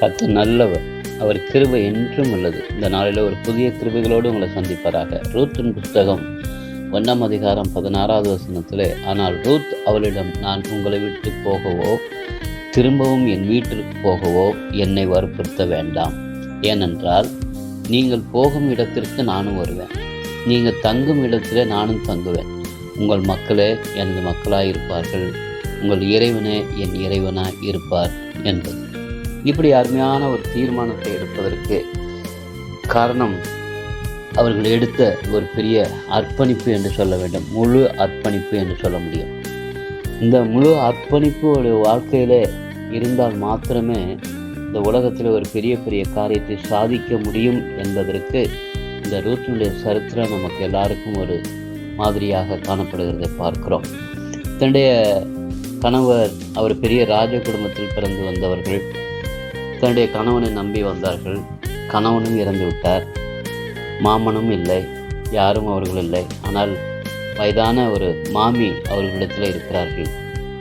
கத்து நல்லவர். அவர் கிருபை என்றும் உள்ளது. இந்த நாளில் ஒரு புதிய கிருபைகளோடு உங்களை சந்திப்பதாக ரூத்தின் புஸ்தகம் ஒன்றாம் அதிகாரம் பதினாறாவது வசனத்திலே ஆனால் ரூத் அவளிடம் நான் உங்களை விட்டு போகவோ திரும்பவும் என் வீட்டிற்கு போகவோ என்னை வற்புறுத்த வேண்டாம். ஏனென்றால் நீங்கள் போகும் இடத்திற்கு நானும் வருவேன். நீங்கள் தங்கும் இடத்திலே நானும் தங்குவேன். உங்கள் மக்களே எனது மக்களாக இருப்பார்கள் உங்கள் இறைவனே என் இறைவனாய் இருப்பார் என்பது. இப்படி அருமையான ஒரு தீர்மானத்தை எடுப்பதற்கு காரணம் அவர்கள் எடுத்த ஒரு பெரிய அர்ப்பணிப்பு என்று சொல்ல வேண்டும். முழு அர்ப்பணிப்பு என்று சொல்ல முடியும். இந்த முழு அர்ப்பணிப்பு ஒரு வாழ்க்கையில் இருந்தால் மாத்திரமே இந்த உலகத்தில் ஒரு பெரிய பெரிய காரியத்தை சாதிக்க முடியும் என்பதற்கு இந்த ரூத்தினுடைய சரித்திரம் நமக்கு எல்லாருக்கும் ஒரு மாதிரியாக காணப்படுகிறதை பார்க்கிறோம். தன்னுடைய கணவர் அவர் பெரிய ராஜ குடும்பத்தில் பிறந்து வந்தவர்கள். தன்னுடைய கணவனை நம்பி வந்தார்கள். கணவனும் இறந்து விட்டார். மாமனும் இல்லை. யாரும் அவர்கள் இல்லை. ஆனால் வயதான ஒரு மாமி அவர்களிடத்தில் இருக்கிறார்கள்.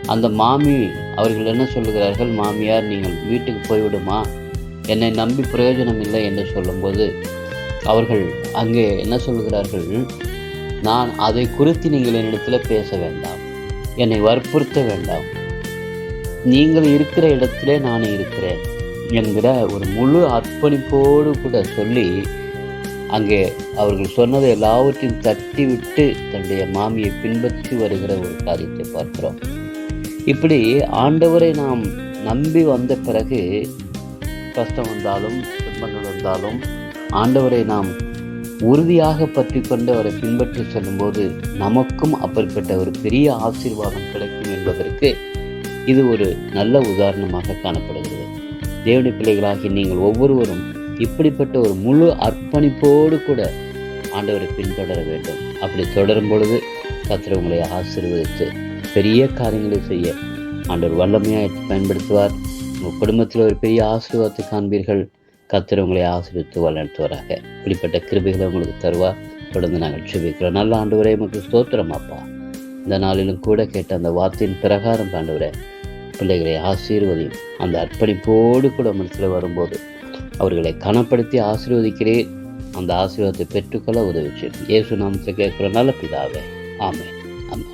அந்த மாமி அவர்கள் என்ன சொல்லுகிறார்கள்? மாமியார் நீங்கள் வீட்டுக்கு போய்விடுமா? என்னை நம்பி பிரயோஜனம் இல்லை என்று சொல்லும்போது அவர்கள் அங்கே என்ன சொல்கிறார்கள் நான் அதை குறித்து நீங்கள் என்னிடத்தில் பேச வேண்டாம். என்னை வற்புறுத்த வேண்டாம். நீங்கள் இருக்கிற இடத்திலே நான் இருக்கிறேன். என்கிற ஒரு முழு அர்ப்பணிப்போடு கூட சொல்லி அங்கே அவர்கள் சொன்னதை எல்லாவற்றையும் தட்டி விட்டு தன்னுடைய மாமியை பின்பற்றி வருகிற ஒரு காரியத்தை பார்க்கிறோம். இப்படி ஆண்டவரை நாம் நம்பி வந்த பிறகு கஷ்டம் வந்தாலும் துன்பங்கள் வந்தாலும் ஆண்டவரை நாம் உறுதியாக பற்றி கொண்டு அவரை பின்பற்றி செல்லும்போது நமக்கும் அப்படிப்பட்ட ஒரு பெரிய ஆசீர்வாதம் கிடைக்கும் என்பதற்கு இது ஒரு நல்ல உதாரணமாக காணப்படுகிறது. தேவனுடைய பிள்ளைகளாகி நீங்கள் ஒவ்வொருவரும் இப்படிப்பட்ட ஒரு முழு அர்ப்பணிப்போடு கூட ஆண்டவரை பின்தொடர வேண்டும். அப்படி தொடரும் பொழுது கத்திர உங்களை ஆசீர்வதித்து பெரிய காரியங்களை செய்ய ஆண்டவர் வல்லமையாக பயன்படுத்துவார். உங்கள் குடும்பத்தில் ஒரு பெரிய ஆசீர்வாதத்தை காண்பீர்கள். கத்திர உங்களை ஆசீர்வித்து வளர்த்துவராக இப்படிப்பட்ட கிருபைகளை உங்களுக்கு தருவார். தொடர்ந்து நாங்கள் செபிக்கிறோம் நல்ல ஆண்டவரே நமக்கு ஸ்தோத்திரம் அப்பா. இந்த நாளிலும் கூட கேட்ட அந்த வார்த்தையின் பிரகாரம் பாண்டவரை பிள்ளைகளை ஆசீர்வதியும். அந்த அர்ப்பணிப்போடு கூட மனசில் வரும்போது அவர்களை கனப்படுத்தி ஆசீர்வதிக்கிறேன். அந்த ஆசீர்வாதத்தை பெற்றுக்கொள்ள உதவி செய்யும் இயேசு நாமத்தை கேட்குற நல்ல பிதாவே. ஆமே ஆமாம்